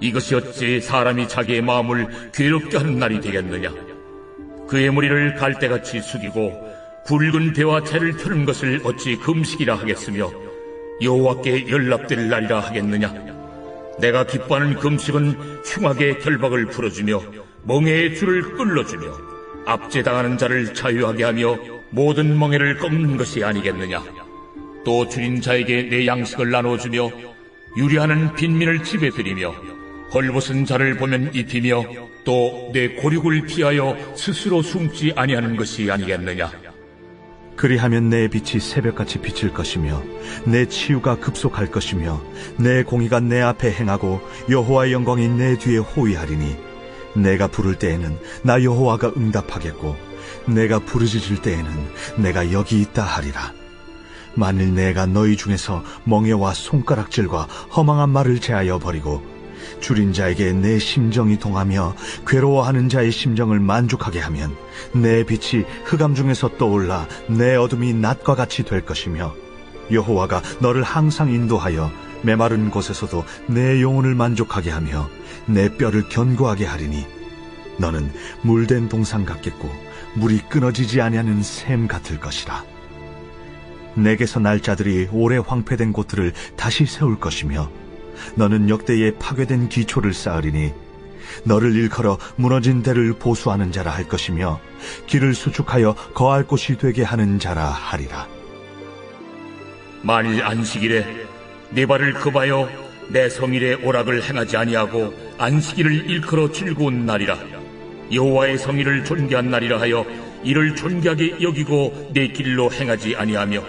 이것이 어찌 사람이 자기의 마음을 괴롭게 하는 날이 되겠느냐? 그의 머리를 갈대같이 숙이고 굵은 배와 채를 펴는 것을 어찌 금식이라 하겠으며 여호와께 연락될 날이라 하겠느냐? 내가 기뻐하는 금식은 흉하게 결박을 풀어주며 멍에의 줄을 끌어주며 압제당하는 자를 자유하게 하며 모든 멍에를 꺾는 것이 아니겠느냐? 또 줄인 자에게 내 양식을 나눠주며 유리하는 빈민을 집에 들이며 헐벗은 자를 보면 입히며 또 내 고륙을 피하여 스스로 숨지 아니하는 것이 아니겠느냐? 그리하면 내 빛이 새벽같이 비칠 것이며 내 치유가 급속할 것이며 내 공의가 내 앞에 행하고 여호와의 영광이 내 뒤에 호위하리니 내가 부를 때에는 나 여호와가 응답하겠고 내가 부르짖을 때에는 내가 여기 있다 하리라. 만일 내가 너희 중에서 멍에와 손가락질과 허망한 말을 제하여 버리고 줄인 자에게 내 심정이 동하며 괴로워하는 자의 심정을 만족하게 하면 내 빛이 흑암 중에서 떠올라 내 어둠이 낮과 같이 될 것이며 여호와가 너를 항상 인도하여 메마른 곳에서도 내 영혼을 만족하게 하며 내 뼈를 견고하게 하리니 너는 물된 동산 같겠고 물이 끊어지지 아니하는 샘 같을 것이라. 내게서 날 자들이 오래 황폐된 곳들을 다시 세울 것이며 너는 역대에 파괴된 기초를 쌓으리니 너를 일컬어 무너진 데를 보수하는 자라 할 것이며 길을 수축하여 거할 곳이 되게 하는 자라 하리라. 만일 안식일에 네 발을 급하여 내 성일에 오락을 행하지 아니하고 안식일을 일컬어 즐거운 날이라 여호와의 성일을 존귀한 날이라 하여 이를 존귀하게 여기고 내 길로 행하지 아니하며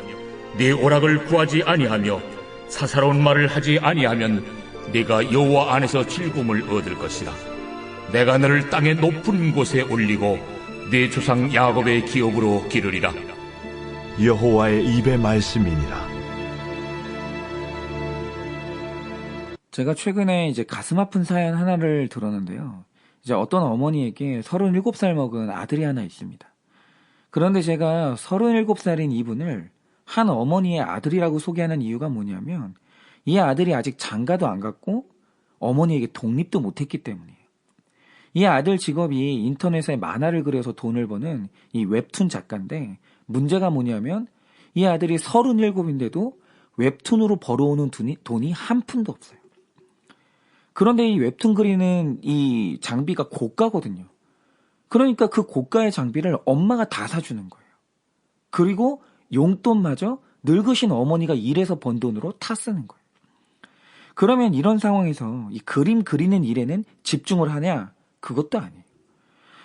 내 오락을 구하지 아니하며 사사로운 말을 하지 아니하면 네가 여호와 안에서 즐거움을 얻을 것이라 내가 너를 땅의 높은 곳에 올리고 네 조상 야곱의 기업으로 기르리라 여호와의 입의 말씀이니라. 제가 최근에 이제 가슴 아픈 사연 하나를 들었는데요. 이제 어떤 어머니에게 37살 먹은 아들이 하나 있습니다. 그런데 제가 37살인 이분을 한 어머니의 아들이라고 소개하는 이유가 뭐냐면 이 아들이 아직 장가도 안 갔고 어머니에게 독립도 못했기 때문이에요. 이 아들 직업이 인터넷에 만화를 그려서 돈을 버는 이 웹툰 작가인데 문제가 뭐냐면 이 아들이 37인데도 웹툰으로 벌어오는 돈이, 돈이 한 푼도 없어요. 그런데 이 웹툰 그리는 이 장비가 고가거든요. 그러니까 그 고가의 장비를 엄마가 다 사주는 거예요. 그리고 용돈마저 늙으신 어머니가 일해서 번 돈으로 타 쓰는 거예요. 그러면 이런 상황에서 이 그림 그리는 일에는 집중을 하냐? 그것도 아니에요.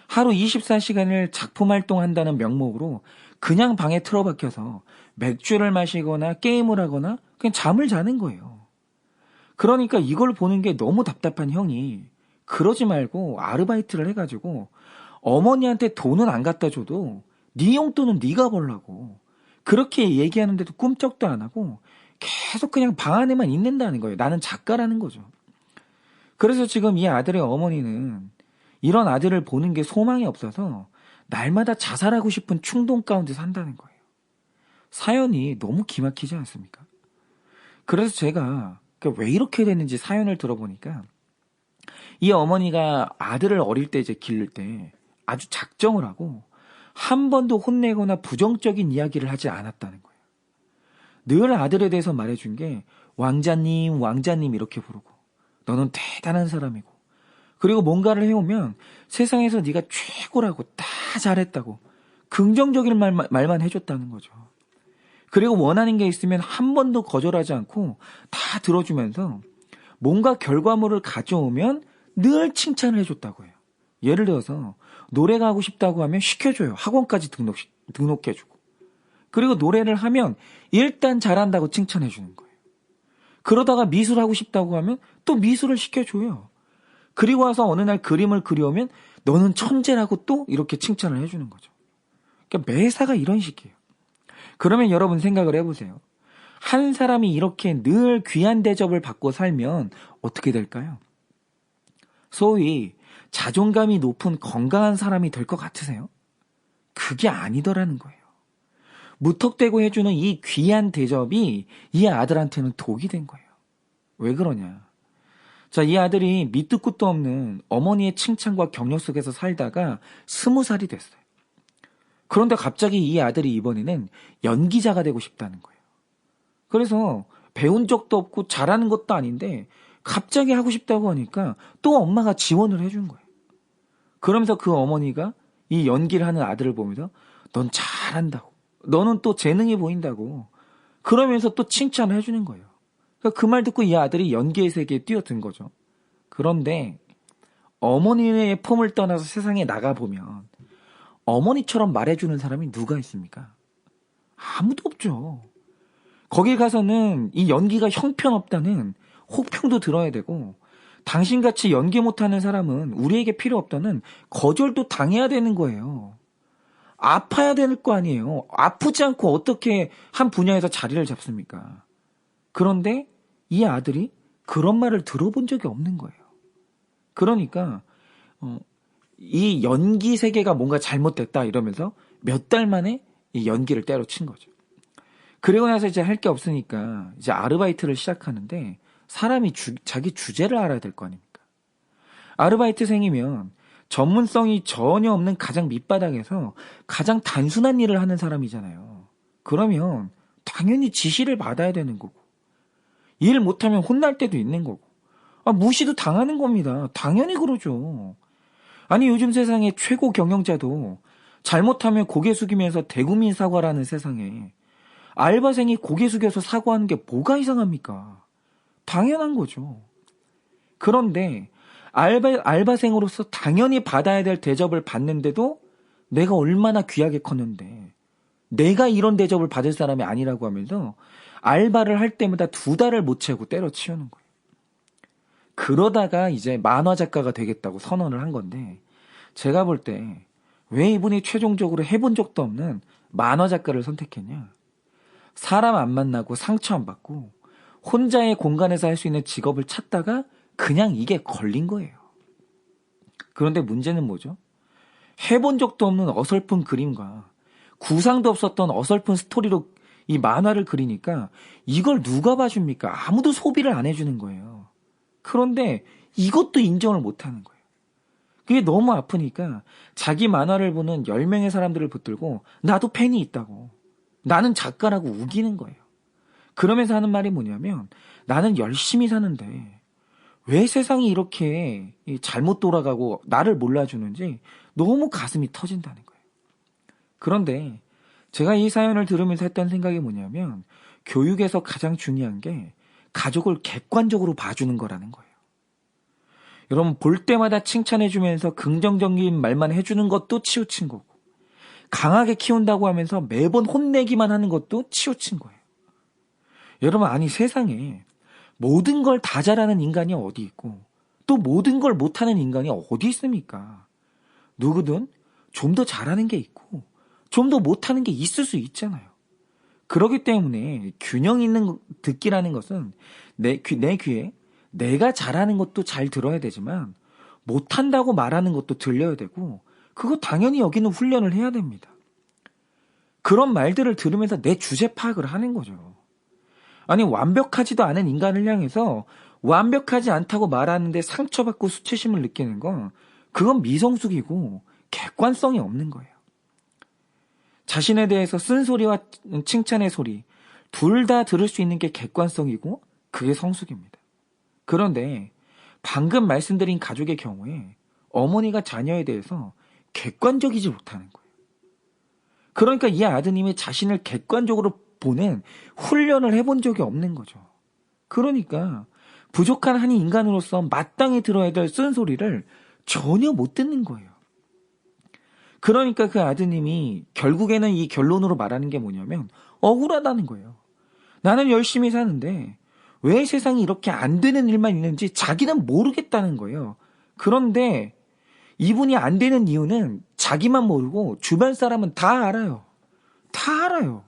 하루 24시간을 작품 활동한다는 명목으로 그냥 방에 틀어박혀서 맥주를 마시거나 게임을 하거나 그냥 잠을 자는 거예요. 그러니까 이걸 보는 게 너무 답답한 형이 그러지 말고 아르바이트를 해가지고 어머니한테 돈은 안 갖다 줘도 네 용돈은 네가 벌라고 그렇게 얘기하는데도 꿈쩍도 안 하고 계속 그냥 방 안에만 있는다는 거예요. 나는 작가라는 거죠. 그래서 지금 이 아들의 어머니는 이런 아들을 보는 게 소망이 없어서 날마다 자살하고 싶은 충동 가운데 산다는 거예요. 사연이 너무 기막히지 않습니까? 그래서 제가 왜 이렇게 됐는지 사연을 들어보니까 이 어머니가 아들을 어릴 때 이제 기를 때 아주 작정을 하고 한 번도 혼내거나 부정적인 이야기를 하지 않았다는 거예요. 늘 아들에 대해서 말해준 게 왕자님, 왕자님 이렇게 부르고 너는 대단한 사람이고 그리고 뭔가를 해오면 세상에서 네가 최고라고 다 잘했다고 긍정적인 말, 말만 해줬다는 거죠. 그리고 원하는 게 있으면 한 번도 거절하지 않고 다 들어주면서 뭔가 결과물을 가져오면 늘 칭찬을 해줬다고 해요. 예를 들어서 노래가 하고 싶다고 하면 시켜줘요. 학원까지 등록, 등록해주고. 그리고 노래를 하면 일단 잘한다고 칭찬해주는 거예요. 그러다가 미술 하고 싶다고 하면 또 미술을 시켜줘요. 그리고 와서 어느 날 그림을 그려오면 너는 천재라고 또 이렇게 칭찬을 해주는 거죠. 그러니까 매사가 이런 식이에요. 그러면 여러분 생각을 해보세요. 한 사람이 이렇게 늘 귀한 대접을 받고 살면 어떻게 될까요? 소위 자존감이 높은 건강한 사람이 될 것 같으세요? 그게 아니더라는 거예요. 무턱대고 해주는 이 귀한 대접이 이 아들한테는 독이 된 거예요. 왜 그러냐? 자, 이 아들이 밑도 끝도 없는 어머니의 칭찬과 격려 속에서 살다가 스무 살이 됐어요. 그런데 갑자기 이 아들이 이번에는 연기자가 되고 싶다는 거예요. 그래서 배운 적도 없고 잘하는 것도 아닌데 갑자기 하고 싶다고 하니까 또 엄마가 지원을 해준 거예요. 그러면서 그 어머니가 이 연기를 하는 아들을 보면서 넌 잘한다고. 너는 또 재능이 보인다고. 그러면서 또 칭찬을 해주는 거예요. 그말 그러니까 듣고 이 아들이 연기의 세계에 뛰어든 거죠. 그런데 어머니의 폼을 떠나서 세상에 나가보면 어머니처럼 말해주는 사람이 누가 있습니까? 아무도 없죠. 거기 가서는 이 연기가 형편없다는 혹평도 들어야 되고 당신같이 연기 못하는 사람은 우리에게 필요 없다는 거절도 당해야 되는 거예요. 아파야 될 거 아니에요. 아프지 않고 어떻게 한 분야에서 자리를 잡습니까? 그런데 이 아들이 그런 말을 들어본 적이 없는 거예요. 그러니까 어, 이 연기 세계가 뭔가 잘못됐다 이러면서 몇 달 만에 이 연기를 때려친 거죠. 그리고 나서 이제 할 게 없으니까 이제 아르바이트를 시작하는데 사람이 주, 자기 주제를 알아야 될 거 아닙니까? 아르바이트생이면 전문성이 전혀 없는 가장 밑바닥에서 가장 단순한 일을 하는 사람이잖아요. 그러면 당연히 지시를 받아야 되는 거고 일 못하면 혼날 때도 있는 거고 아, 무시도 당하는 겁니다. 당연히 그러죠. 아니 요즘 세상에 최고 경영자도 잘못하면 고개 숙이면서 대국민 사과라는 세상에 알바생이 고개 숙여서 사과하는 게 뭐가 이상합니까? 당연한 거죠. 그런데 알바, 알바생으로서 당연히 받아야 될 대접을 받는데도 내가 얼마나 귀하게 컸는데 내가 이런 대접을 받을 사람이 아니라고 하면서 알바를 할 때마다 두 달을 못 채우고 때려치우는 거예요. 그러다가 이제 만화 작가가 되겠다고 선언을 한 건데 제가 볼 때 왜 이분이 최종적으로 해본 적도 없는 만화 작가를 선택했냐? 사람 안 만나고 상처 안 받고 혼자의 공간에서 할 수 있는 직업을 찾다가 그냥 이게 걸린 거예요. 그런데 문제는 뭐죠? 해본 적도 없는 어설픈 그림과 구상도 없었던 어설픈 스토리로 이 만화를 그리니까 이걸 누가 봐줍니까? 아무도 소비를 안 해주는 거예요. 그런데 이것도 인정을 못 하는 거예요. 그게 너무 아프니까 자기 만화를 보는 10명의 사람들을 붙들고 나도 팬이 있다고. 나는 작가라고 우기는 거예요. 그러면서 하는 말이 뭐냐면 나는 열심히 사는데 왜 세상이 이렇게 잘못 돌아가고 나를 몰라주는지 너무 가슴이 터진다는 거예요. 그런데 제가 이 사연을 들으면서 했던 생각이 뭐냐면 교육에서 가장 중요한 게 가족을 객관적으로 봐주는 거라는 거예요. 여러분 볼 때마다 칭찬해주면서 긍정적인 말만 해주는 것도 치우친 거고 강하게 키운다고 하면서 매번 혼내기만 하는 것도 치우친 거예요. 여러분 아니 세상에 모든 걸 다 잘하는 인간이 어디 있고 또 모든 걸 못하는 인간이 어디 있습니까? 누구든 좀 더 잘하는 게 있고 좀 더 못하는 게 있을 수 있잖아요. 그러기 때문에 균형 있는 듣기라는 것은 내, 귀, 내 귀에 내가 잘하는 것도 잘 들어야 되지만 못한다고 말하는 것도 들려야 되고 그거 당연히 여기는 훈련을 해야 됩니다. 그런 말들을 들으면서 내 주제 파악을 하는 거죠. 아니 완벽하지도 않은 인간을 향해서 완벽하지 않다고 말하는데 상처받고 수치심을 느끼는 건 그건 미성숙이고 객관성이 없는 거예요. 자신에 대해서 쓴소리와 칭찬의 소리 둘 다 들을 수 있는 게 객관성이고 그게 성숙입니다. 그런데 방금 말씀드린 가족의 경우에 어머니가 자녀에 대해서 객관적이지 못하는 거예요. 그러니까 이 아드님이 자신을 객관적으로 보는 훈련을 해본 적이 없는 거죠. 그러니까 부족한 한 인간으로서 마땅히 들어야 될 쓴소리를 전혀 못 듣는 거예요. 그러니까 그 아드님이 결국에는 이 결론으로 말하는 게 뭐냐면 억울하다는 거예요. 나는 열심히 사는데 왜 세상이 이렇게 안 되는 일만 있는지 자기는 모르겠다는 거예요. 그런데 이분이 안 되는 이유는 자기만 모르고 주변 사람은 다 알아요. 다 알아요.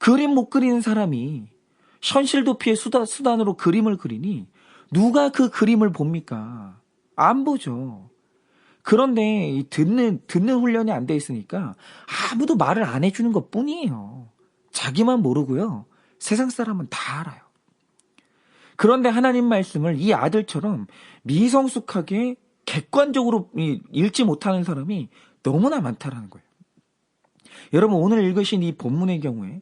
그림 못 그리는 사람이 현실 도피의 수단, 수단으로 그림을 그리니 누가 그 그림을 봅니까? 안 보죠. 그런데 이 듣는 듣는 훈련이 안 돼 있으니까 아무도 말을 안 해주는 것 뿐이에요. 자기만 모르고요. 세상 사람은 다 알아요. 그런데 하나님 말씀을 이 아들처럼 미성숙하게 객관적으로 이- 읽지 못하는 사람이 너무나 많다라는 거예요. 여러분 오늘 읽으신 이 본문의 경우에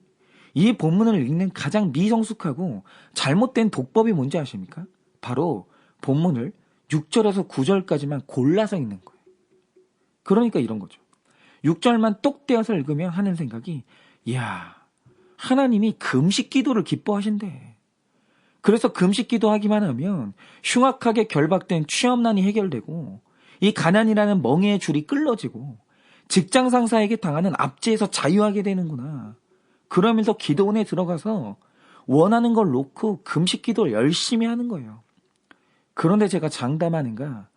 이 본문을 읽는 가장 미성숙하고 잘못된 독법이 뭔지 아십니까? 바로 본문을 6절에서 9절까지만 골라서 읽는 거예요. 그러니까 이런 거죠. 6절만 똑 떼어서 읽으면 하는 생각이, 이야, 하나님이 금식 기도를 기뻐하신대. 그래서 금식 기도하기만 하면 흉악하게 결박된 취업난이 해결되고, 이 가난이라는 멍해의 줄이 끌어지고, 직장 상사에게 당하는 압제에서 자유하게 되는구나. 그러면서 기도원에 들어가서 원하는 걸 놓고 금식 기도를 열심히 하는 거예요. 그런데 제가 장담하는가,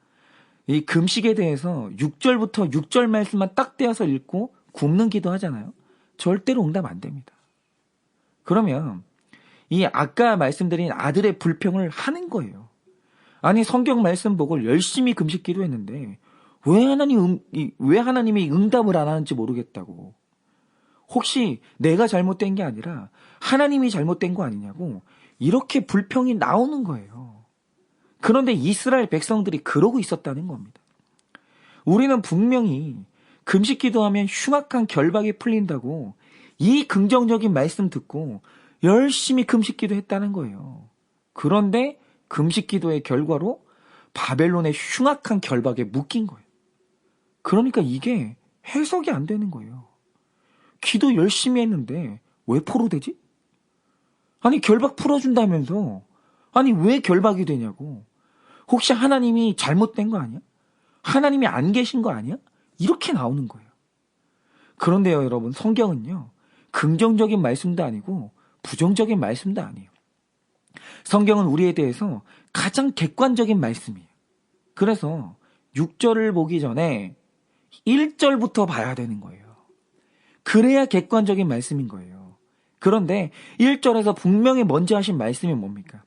이 금식에 대해서 6절부터 6절 말씀만 딱 떼어서 읽고 굶는 기도 하잖아요. 절대로 응답 안 됩니다. 그러면 이 아까 말씀드린 아들의 불평을 하는 거예요. 아니 성경 말씀 보고 열심히 금식 기도했는데 왜 하나님 음, 이- 왜 하나님이 응답을 안 하는지 모르겠다고. 혹시 내가 잘못된 게 아니라 하나님이 잘못된 거 아니냐고 이렇게 불평이 나오는 거예요. 그런데 이스라엘 백성들이 그러고 있었다는 겁니다. 우리는 분명히 금식 기도하면 흉악한 결박이 풀린다고 이 긍정적인 말씀 듣고 열심히 금식 기도했다는 거예요. 그런데 금식 기도의 결과로 바벨론의 흉악한 결박에 묶인 거예요. 그러니까 이게 해석이 안 되는 거예요. 기도 열심히 했는데 왜 포로 되지? 아니 결박 풀어준다면서 아니 왜 결박이 되냐고 혹시 하나님이 잘못된 거 아니야? 하나님이 안 계신 거 아니야? 이렇게 나오는 거예요. 그런데요 여러분 성경은요 긍정적인 말씀도 아니고 부정적인 말씀도 아니에요. 성경은 우리에 대해서 가장 객관적인 말씀이에요. 그래서 6절을 보기 전에 1절부터 봐야 되는 거예요. 그래야 객관적인 말씀인 거예요. 그런데 1절에서 분명히 먼저 하신 말씀이 뭡니까?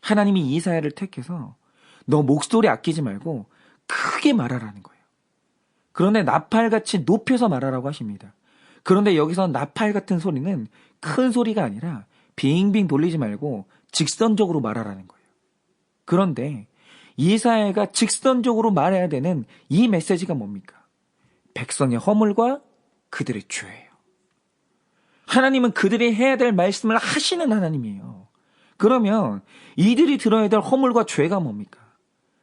하나님이 이사야를 택해서 너 목소리 아끼지 말고 크게 말하라는 거예요. 그런데 나팔같이 높여서 말하라고 하십니다. 그런데 여기서 나팔 같은 소리는 큰 소리가 아니라 빙빙 돌리지 말고 직선적으로 말하라는 거예요. 그런데 이사야가 직선적으로 말해야 되는 이 메시지가 뭡니까? 백성의 허물과 그들의 죄예요. 하나님은 그들이 해야 될 말씀을 하시는 하나님이에요. 그러면 이들이 들어야 될 허물과 죄가 뭡니까?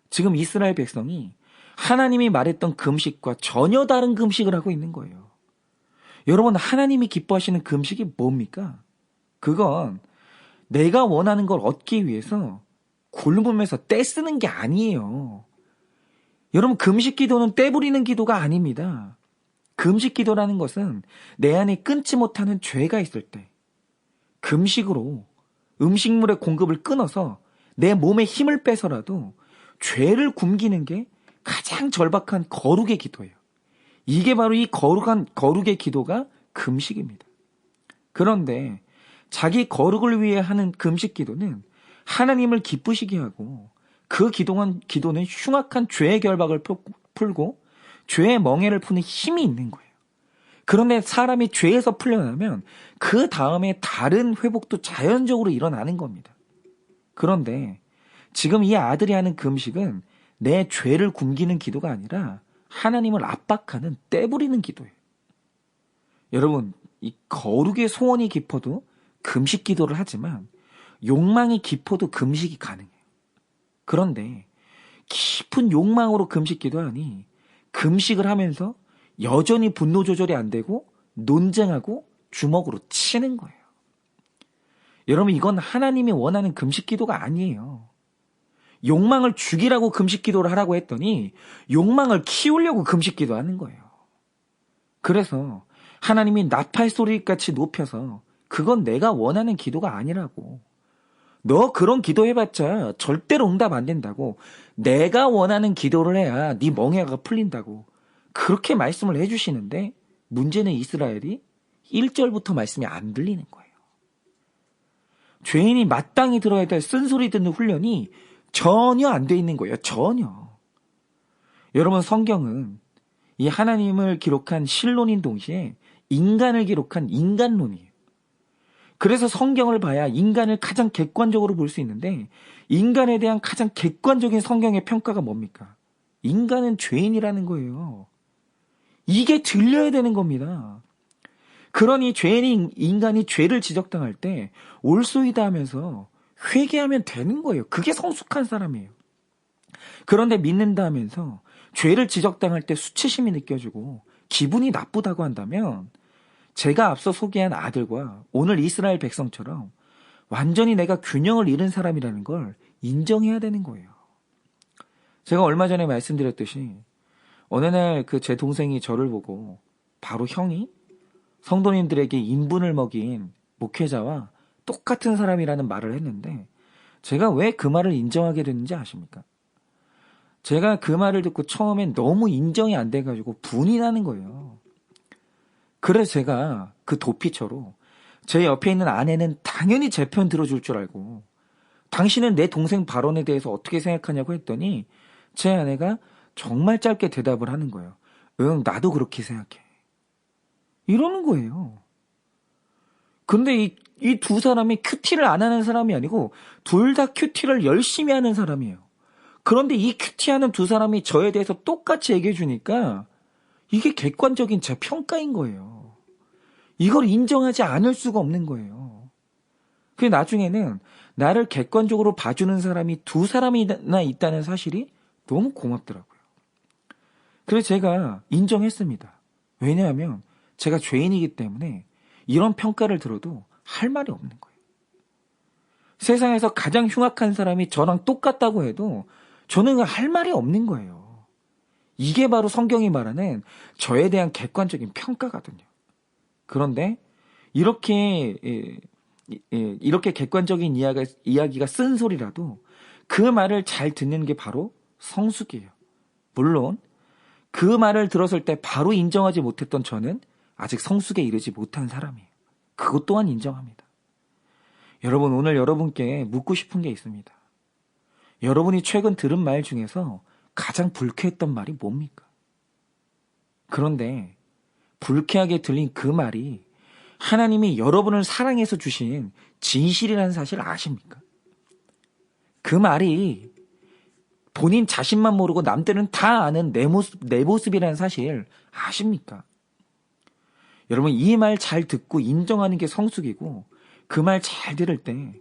지금 이스라엘 백성이 하나님이 말했던 금식과 전혀 다른 금식을 하고 있는 거예요. 여러분, 하나님이 기뻐하시는 금식이 뭡니까? 그건 내가 원하는 걸 얻기 위해서 굶으면서 떼쓰는 게 아니에요. 여러분, 금식 기도는 떼부리는 기도가 아닙니다. 금식 기도라는 것은 내 안에 끊지 못하는 죄가 있을 때, 금식으로 음식물의 공급을 끊어서 내 몸에 힘을 빼서라도 죄를 굶기는 게 가장 절박한 거룩의 기도예요. 이게 바로 이 거룩한 거룩의 기도가 금식입니다. 그런데 자기 거룩을 위해 하는 금식 기도는 하나님을 기쁘시게 하고 그 기도는 흉악한 죄의 결박을 풀- 풀고 죄의 멍해를 푸는 힘이 있는 거예요. 그런데 사람이 죄에서 풀려나면 그 다음에 다른 회복도 자연적으로 일어나는 겁니다. 그런데 지금 이 아들이 하는 금식은 내 죄를 굶기는 기도가 아니라 하나님을 압박하는 떼부리는 기도예요. 여러분, 이 거룩의 소원이 깊어도 금식 기도를 하지만 욕망이 깊어도 금식이 가능해요. 그런데 깊은 욕망으로 금식 기도하니 금식을 하면서 여전히 분노 조절이 안 되고 논쟁하고 주먹으로 치는 거예요. 여러분 이건 하나님이 원하는 금식 기도가 아니에요. 욕망을 죽이라고 금식 기도를 하라고 했더니 욕망을 키우려고 금식 기도하는 거예요. 그래서 하나님이 나팔 소리같이 높여서 그건 내가 원하는 기도가 아니라고. 너 그런 기도 해봤자 절대로 응답 안 된다고. 내가 원하는 기도를 해야 네 멍해가 풀린다고. 그렇게 말씀을 해주시는데 문제는 이스라엘이 1절부터 말씀이 안 들리는 거예요. 죄인이 마땅히 들어야 될 쓴소리 듣는 훈련이 전혀 안 돼 있는 거예요. 전혀. 여러분 성경은 이 하나님을 기록한 실론인 동시에 인간을 기록한 인간론이에요. 그래서 성경을 봐야 인간을 가장 객관적으로 볼 수 있는데 인간에 대한 가장 객관적인 성경의 평가가 뭡니까? 인간은 죄인이라는 거예요. 이게 들려야 되는 겁니다. 그러니 죄인인 인간이 죄를 지적당할 때 올소이다 하면서 회개하면 되는 거예요. 그게 성숙한 사람이에요. 그런데 믿는다 하면서 죄를 지적당할 때 수치심이 느껴지고 기분이 나쁘다고 한다면 제가 앞서 소개한 아들과 오늘 이스라엘 백성처럼 완전히 내가 균형을 잃은 사람이라는 걸 인정해야 되는 거예요. 제가 얼마 전에 말씀드렸듯이 어느 날 그 제 동생이 저를 보고 바로 형이 성도님들에게 인분을 먹인 목회자와 똑같은 사람이라는 말을 했는데 제가 왜 그 말을 인정하게 됐는지 아십니까? 제가 그 말을 듣고 처음엔 너무 인정이 안 돼가지고 분이 나는 거예요. 그래서 제가 그 도피처로 제 옆에 있는 아내는 당연히 제 편 들어줄 줄 알고 당신은 내 동생 발언에 대해서 어떻게 생각하냐고 했더니 제 아내가 정말 짧게 대답을 하는 거예요. 응, 나도 그렇게 생각해. 이러는 거예요. 근데 이, 이 두 사람이 큐티를 안 하는 사람이 아니고 둘 다 큐티를 열심히 하는 사람이에요. 그런데 이 큐티하는 두 사람이 저에 대해서 똑같이 얘기해 주니까 이게 객관적인 제 평가인 거예요. 이걸 인정하지 않을 수가 없는 거예요. 그 나중에는 나를 객관적으로 봐주는 사람이 두 사람이나 있다는 사실이 너무 고맙더라고요. 그래서 제가 인정했습니다. 왜냐하면 제가 죄인이기 때문에 이런 평가를 들어도 할 말이 없는 거예요. 세상에서 가장 흉악한 사람이 저랑 똑같다고 해도 저는 할 말이 없는 거예요. 이게 바로 성경이 말하는 저에 대한 객관적인 평가거든요. 그런데 이렇게 예, 예, 이렇게 객관적인 이야기가, 이야기가 쓴 소리라도 그 말을 잘 듣는 게 바로 성숙이에요. 물론 그 말을 들었을 때 바로 인정하지 못했던 저는 아직 성숙에 이르지 못한 사람이에요. 그것 또한 인정합니다. 여러분 오늘 여러분께 묻고 싶은 게 있습니다. 여러분이 최근 들은 말 중에서 가장 불쾌했던 말이 뭡니까? 그런데 불쾌하게 들린 그 말이 하나님이 여러분을 사랑해서 주신 진실이라는 사실 아십니까? 그 말이 본인 자신만 모르고 남들은 다 아는 내 모습, 내 모습이라는 사실 아십니까? 여러분, 이 말 잘 듣고 인정하는 게 성숙이고, 그 말 잘 들을 때,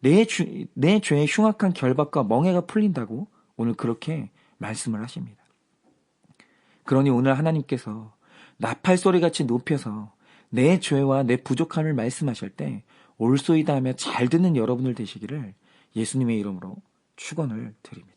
내, 주, 내 죄의 흉악한 결박과 멍해가 풀린다고 오늘 그렇게 말씀을 하십니다. 그러니 오늘 하나님께서 나팔 소리 같이 높여서 내 죄와 내 부족함을 말씀하실 때 올소이다 하며 잘 듣는 여러분들 되시기를 예수님의 이름으로 축원을 드립니다.